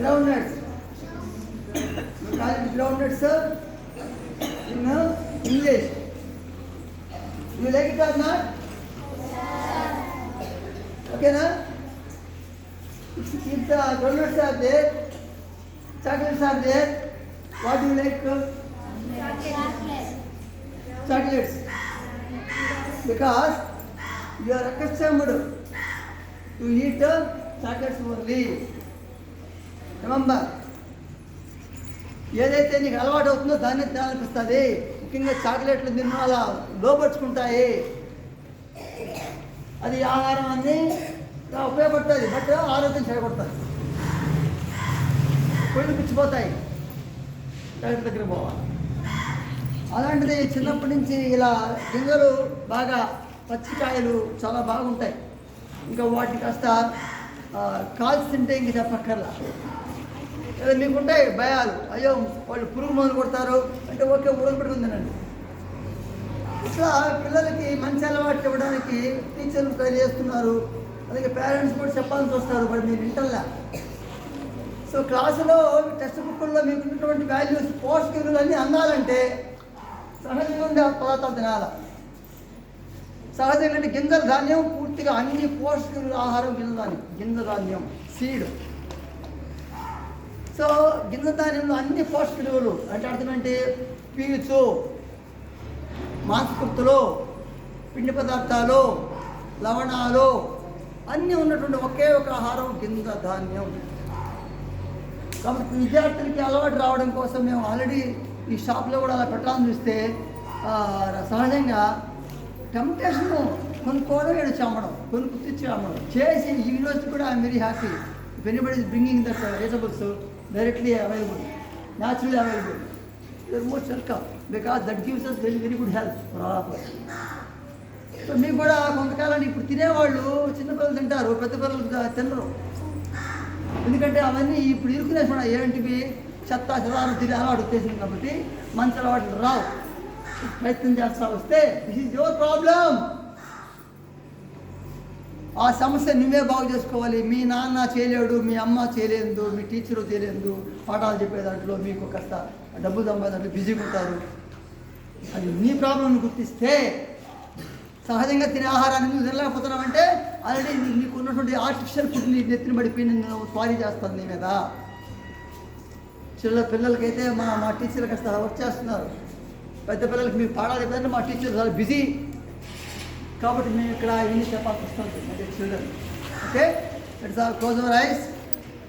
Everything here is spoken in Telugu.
groundnuts. We call it groundnuts uh, in uh, English. You like it or not? Okay, na? If the groundnuts are there, chocolates are there, what do you like? uh, chocolates. Because you are accustomed to eat uh, chocolates only. Remember ఏదైతే నీకు అలవాటు అవుతుందో దాన్ని తినాలనిపిస్తుంది. ముఖ్యంగా చాక్లెట్లు తిన్న అలా లోపరుచుకుంటాయి అది ఆహారం అన్ని ఉపయోగపడుతుంది. బట్ ఆరోగ్యం చెడగొడుతుంది. కొళ్ళు పిచ్చిపోతాయి. డాక్టర్ దగ్గర పోవాలి. అలాంటిది చిన్నప్పటి నుంచి ఇలా గింజలు బాగా పచ్చికాయలు చాలా బాగుంటాయి. ఇంకా వాటిని కాస్త కాల్చి తింటే ఇంక చెప్పక్కర్లా. లేదా మీకుంటాయి భయాలు. అయ్యో వాళ్ళు పురుగు మందులు కొడతారు. అంటే ఓకే ఉడకబెట్టుకుందనండి ఇట్లా పిల్లలకి మంచి అలవాటు ఇవ్వడానికి టీచర్లు ట్రై చేస్తున్నారు. అలాగే పేరెంట్స్ కూడా చెప్పాల్సి వస్తారు మరి మీరు వింటల్లా? సో క్లాసులో టెక్స్ట్ బుక్లో మీకు ఉన్నటువంటి వాల్యూస్ గింజలు అన్నీ అందాలంటే సహజంగా ఉండే పదార్థాలు తినాల? సహజంగా గింజల ధాన్యం పూర్తిగా అన్ని పోషక ఆహారం గింజ ధాన్యం గింజ ధాన్యం సీడ్. సో గింజ ధాన్యంలో అన్ని పోషక విలువలు అంటే అర్థమంటే పీచు మాంసకృతులు పిండి పదార్థాలు లవణాలు అన్నీ ఉన్నటువంటి ఒకే ఒక ఆహారం గింజ ధాన్యం. కాబట్టి విద్యార్థులకి అలవాటు రావడం కోసం మేము ఆల్రెడీ ఈ షాప్లో కూడా అలా పెట్టాలని చూస్తే సహజంగా టెంప్టేషన్ కొనుక్కోవడం ఏడు చమ్మడం కొనుక్కు తెచ్చి అమ్మడం. చేసి ఈ రోజు కూడా I'm very happy if anybody is bringing that vegetables directly available naturally available you are most welcome because that gives us very very good health for so మీకు కూడా కొంతకాలం ఇప్పుడు తినేవాళ్ళు చిన్నపిల్లలు తింటారు పెద్ద పిల్లలు తినరు. ఎందుకంటే అవన్నీ ఇప్పుడు ఇరుకునేసిన ఏంటివి? చెత్త చెదారం తిరిగి అలవాటు వచ్చేసింది కాబట్టి మంచి అలవాట్లు రావు. ప్రయత్నం చేస్తా వస్తే దిస్ ఈజ్ యువర్ ప్రాబ్లం ఆ సమస్య నువ్వే బాగు చేసుకోవాలి. మీ నాన్న చేయలేడు మీ అమ్మ చేయలేదు మీ టీచరు చేయలేదు. పాఠాలు చెప్పే దాంట్లో మీకు కాస్త డబ్బు సంపాదించే దాంట్లో బిజీగా ఉంటారు. అది నీ ప్రాబ్లమ్ని గుర్తిస్తే సహజంగా తినే ఆహారాన్ని నువ్వు తినలేకపోతున్నావంటే ఆల్రెడీ నీకు ఉన్నటువంటి ఆర్టిఫిషియల్ ఫుడ్ నీ నెత్తిన పడిపోయి నువ్వు స్వారీ చేస్తాను నీ మీద చిన్న పిల్లలకైతే మా మా టీచర్లు కాస్త వర్క్ చేస్తున్నారు. పెద్ద పిల్లలకి మీకు పాడాలి చెప్పారంటే మా టీచర్ చాలా బిజీ. కాబట్టి మేము ఇక్కడ ఇన్ని చెప్పాల్సి వస్తుంది children okay it's all close our eyes